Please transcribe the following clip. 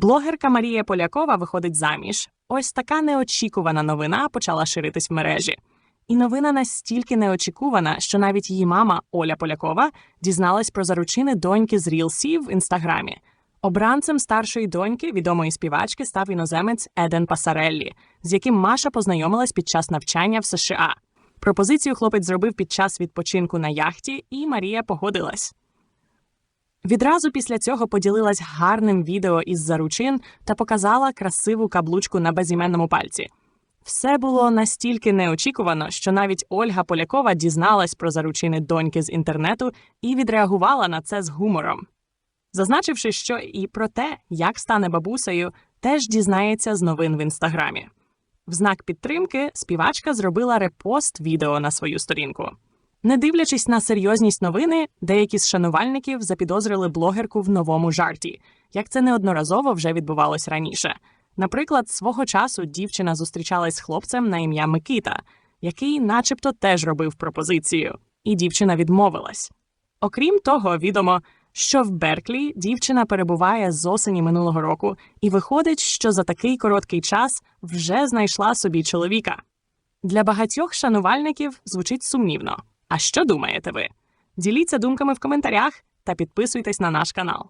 Блогерка Марія Полякова виходить заміж. Ось така неочікувана новина почала ширитись в мережі. І новина настільки неочікувана, що навіть її мама Оля Полякова дізналась про заручини доньки з Рілсі в інстаграмі. Обранцем старшої доньки відомої співачки став іноземець Еден Пасареллі, з яким Маша познайомилась під час навчання в США. Пропозицію хлопець зробив під час відпочинку на яхті, і Марія погодилась. Відразу після цього поділилась гарним відео із заручин та показала красиву каблучку на безіменному пальці. Все було настільки неочікувано, що навіть Ольга Полякова дізналась про заручини доньки з інтернету і відреагувала на це з гумором. Зазначивши, що і про те, як стане бабусею, теж дізнається з новин в інстаграмі. В знак підтримки співачка зробила репост відео на свою сторінку. Не дивлячись на серйозність новини, деякі з шанувальників запідозрили блогерку в новому жарті, як це неодноразово вже відбувалось раніше. Наприклад, свого часу дівчина зустрічалась з хлопцем на ім'я Микита, який, начебто, теж робив пропозицію, і дівчина відмовилась. Окрім того, відомо, що в Берклі дівчина перебуває з осені минулого року, і виходить, що за такий короткий час вже знайшла собі чоловіка. Для багатьох шанувальників звучить сумнівно. А що думаєте ви? Діліться думками в коментарях та підписуйтесь на наш канал.